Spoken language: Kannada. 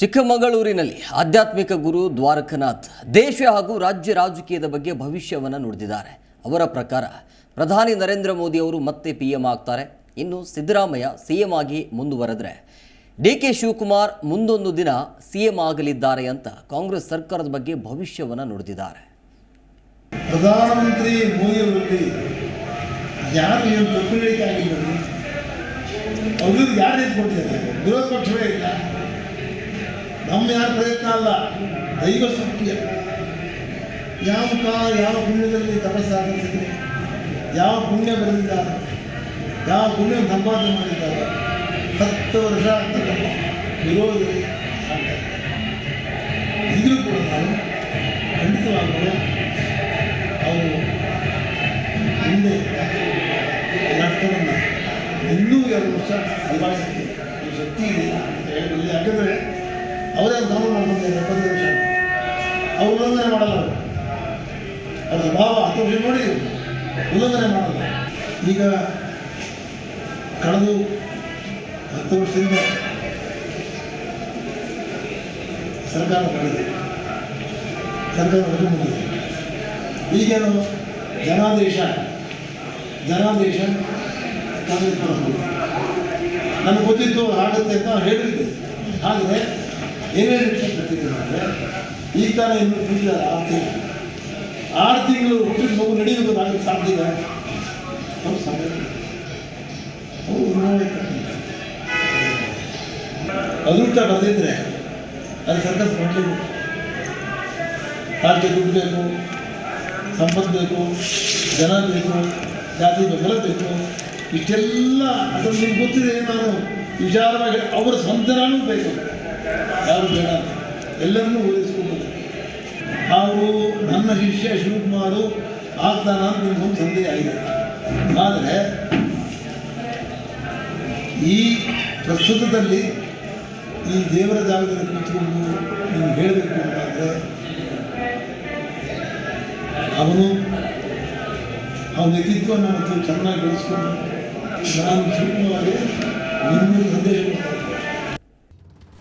ಚಿಕ್ಕಮಗಳೂರಿನಲ್ಲಿ ಆಧ್ಯಾತ್ಮಿಕ ಗುರು ದ್ವಾರಕನಾಥ್ ದೇಶ ಹಾಗೂ ರಾಜ್ಯ ರಾಜಕೀಯದ ಬಗ್ಗೆ ಭವಿಷ್ಯವನ್ನು ನುಡಿದಿದ್ದಾರೆ. ಅವರ ಪ್ರಕಾರ ಪ್ರಧಾನಿ ನರೇಂದ್ರ ಮೋದಿ ಅವರು ಮತ್ತೆ ಪಿ ಎಂ ಆಗ್ತಾರೆ. ಇನ್ನು ಸಿದ್ದರಾಮಯ್ಯ ಸಿ ಎಂ ಆಗಿ ಮುಂದುವರೆದ್ರೆ ಡಿ ಕೆ ಶಿವಕುಮಾರ್ ಮುಂದೊಂದು ದಿನ ಸಿ ಎಂ ಆಗಲಿದ್ದಾರೆ ಅಂತ ಕಾಂಗ್ರೆಸ್ ಸರ್ಕಾರದ ಬಗ್ಗೆ ಭವಿಷ್ಯವನ್ನು ನುಡಿದಿದ್ದಾರೆ. ಪ್ರಧಾನಮಂತ್ರಿ ಮೋದಿಯವರಲ್ಲಿ ಯಾರು ಪಕ್ಷವೇ ಇಲ್ಲ. ನಮ್ಮ ಯಾರ ಪ್ರಯತ್ನ ಅಲ್ಲ. ದೈವ ಸೃಷ್ಟಿಯ ಯಾವ ಕಾ ಯಾವ ಪುಣ್ಯದಲ್ಲಿ ತಪಸ್ಸಾಗಿಸಿದೆ ಯಾವ ಪುಣ್ಯ ಬರೆದಿದ್ದಾರೆ ಯಾವ ಪುಣ್ಯ ಸಂಪಾದನೆ ಮಾಡಿದ್ದಾರೆ, ಹತ್ತು ವರ್ಷ ಅಂತ ವಿರೋಧದಲ್ಲಿ ಆಗ್ತಾ ಇದೆ. ಈಗಲೂ ಕೂಡ ನಾವು ಖಂಡಿತವಾಗಲೂ ಅವರು ಮುಂದೆ ರಾಷ್ಟ್ರವನ್ನು ಇನ್ನೂ ಎರಡು ವರ್ಷ ನಿಭಾಯಿಸುತ್ತೆ ಶಕ್ತಿ ಇದೆ ಯಾಕಂದರೆ ಅವರೇ ನಾವು ಮಾಡ್ಕೊಂತಾರೆ ಎಪ್ಪತ್ತು ನಿಮಿಷ ಅವ್ರು ಉಲ್ಲಂಘನೆ ಮಾಡಲ್ಲ. ಅದರ ಭಾವ ಹತ್ತು ವರ್ಷ ನೋಡಿ, ಉಲ್ಲಂಘನೆ ಮಾಡಲ್ಲ. ಈಗ ಕಳೆದು ಹತ್ತು ವರ್ಷದಿಂದ ಸರ್ಕಾರ ಮಾಡಿದೆ. ಸರ್ಕಾರ ಬಂದಿದೆ ಈಗೇನು ಜನಾದೇಶ ಜನಾದೇಶ ಕಾಂಗ್ರೆಸ್ ನನಗೆ ಗೊತ್ತಿತ್ತು ಆಗುತ್ತೆ ಅಂತ ಹೇಳಿದ್ದೆ ಆದರೆ ಏನೇನು ಬರ್ತಿದ್ದೀನಿ ಅಂದರೆ ಈಗ ತಾನೇ ಇನ್ನು ಬಿಟ್ಟಿದ್ದಾರೆ ಆರು ತಿಂಗಳು ಆರು ತಿಂಗಳು ಹುಟ್ಟಿದ ಮಗು ನಡೀಬೇಕು ಆಗಕ್ಕೆ ಸಾಧ್ಯ ಇದೆ. ಅವ್ರು ಉನ್ನೋಳಿರ್ತಕ್ಕಂಥ ಅದೃಷ್ಟ ಬರೆದಿದ್ರೆ ಅದು ಸರ್ಕಸ್ ಮಾಡಲಿಲ್ಲ ರಾಜ್ಯ ದುಡ್ಡು ಬೇಕು ಸಂಪತ್ತು ಬೇಕು, ಜನ ಬೇಕು, ಜಾತಿ ಬೆಂಬಲ ಬೇಕು. ಇಷ್ಟೆಲ್ಲ ಅದನ್ನು ನಿಮ್ಗೆ ಗೊತ್ತಿದೆ, ನಾನು ವಿಚಾರವಾಗಿ ಅವರ ಸ್ವಂತ ಬೇಕು. ಯಾರು ಬೇಡ. ಎಲ್ಲರನ್ನೂ ಓದಿಸ್ಕೊಂಡು ಅವರು ನನ್ನ ಶಿಷ್ಯ ಶಿವಕುಮಾರು ಆಗ್ತಾನ ಅಂತ ಒಂದು ಸಂದೇಹ ಆಗಿದೆ ಆದರೆ ಈ ಪ್ರಸ್ತುತದಲ್ಲಿ ಈ ದೇವರ ಜಾಗದಲ್ಲಿ ಕೂತ್ಕೊಂಡು ನೀವು ಹೇಳಬೇಕು ಅಂತಂದರೆ, ಅವನು ಅವನ ವ್ಯಕ್ತಿತ್ವ ನಾನು ಚೆನ್ನಾಗಿ ಬೆಳೆಸ್ಕೊಂಡು ನಾನು ಶಿವಕುಮಾರ್ಗೆ ನಿಮ್ಮ ಸಂದೇಶ ಕೊಡ್ತಾ ಇದ್ದೇನೆ